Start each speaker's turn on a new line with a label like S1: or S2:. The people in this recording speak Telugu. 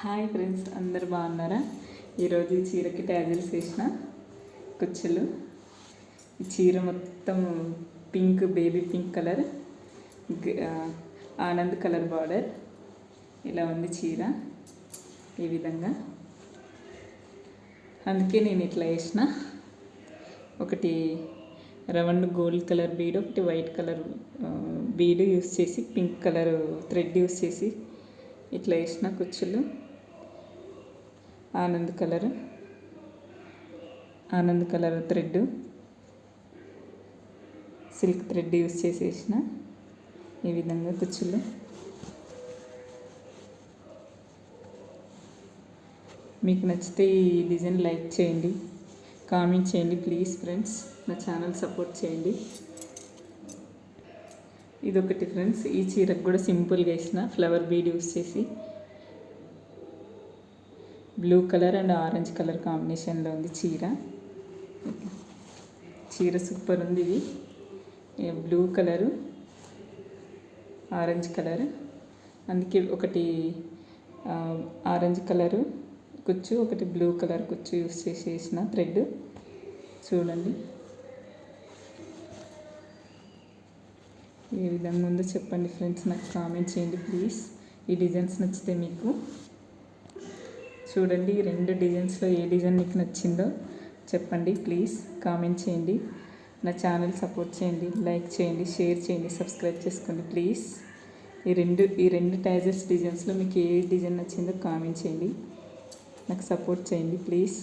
S1: హాయ్ ఫ్రెండ్స్ అందరు బాగున్నారా? ఈరోజు ఈ చీరకి ట్యాజిల్స్ వేసిన కుచ్చులు. ఈ చీర మొత్తం పింక్ బేబీ పింక్ కలర్ ఆనంద్ కలర్ బార్డర్. ఇలా ఉంది చీర ఈ విధంగా. అందుకే నేను ఇట్లా వేసిన. ఒకటి రౌండ్ గోల్డ్ కలర్ బీడ్ ఒకటి వైట్ కలర్ బీడ్ యూస్ చేసి పింక్ కలర్ థ్రెడ్ యూస్ చేసి ఇట్లా వేసిన కుచ్చులు. ఆనంద్ colour Anand colour thread silk thread use చేసి వేసిన ఈ విధంగా కుచ్చులు మీకు నచ్చితే ఈ డిజైన్ లైక్ చేయండి కామెంట్ చేయండి ప్లీజ్ ఫ్రెండ్స్ నా ఛానల్ సపోర్ట్ చేయండి. ఇదొకటి ఫ్రెండ్స్ ఈ చీరకు కూడా సింపుల్గా వేసిన ఫ్లవర్ బీడ్ యూస్ చేసి. Blue colour and orange colour కాంబినేషన్లో ఉంది చీర. చీర సూపర్ ఉంది ఇది. Blue colour orange colour. అందుకే ఒకటి ఆరెంజ్ కలరు కుచ్చు ఒకటి బ్లూ కలర్ కుచ్చు యూస్ చేసేసిన థ్రెడ్. చూడండి. ఏ విధంగా ఉందో చెప్పండి ఫ్రెండ్స్. నాకు కామెంట్ చేయండి ప్లీజ్. ఈ డిజైన్స్ నచ్చితే మీకు. చూడండి రెండు డిజైన్స్లో ఏ డిజైన్ మీకు నచ్చిందో చెప్పండి ప్లీజ్. కామెంట్ చేయండి. నా ఛానల్ సపోర్ట్ చేయండి లైక్ చేయండి షేర్ చేయండి సబ్స్క్రైబ్ చేసుకోండి ప్లీజ్. ఈ రెండు ఈ రెండు టైజెస్ డిజైన్స్లో మీకు ఏ డిజైన్ నచ్చిందో కామెంట్ చేయండి. నాకు సపోర్ట్ చేయండి ప్లీజ్.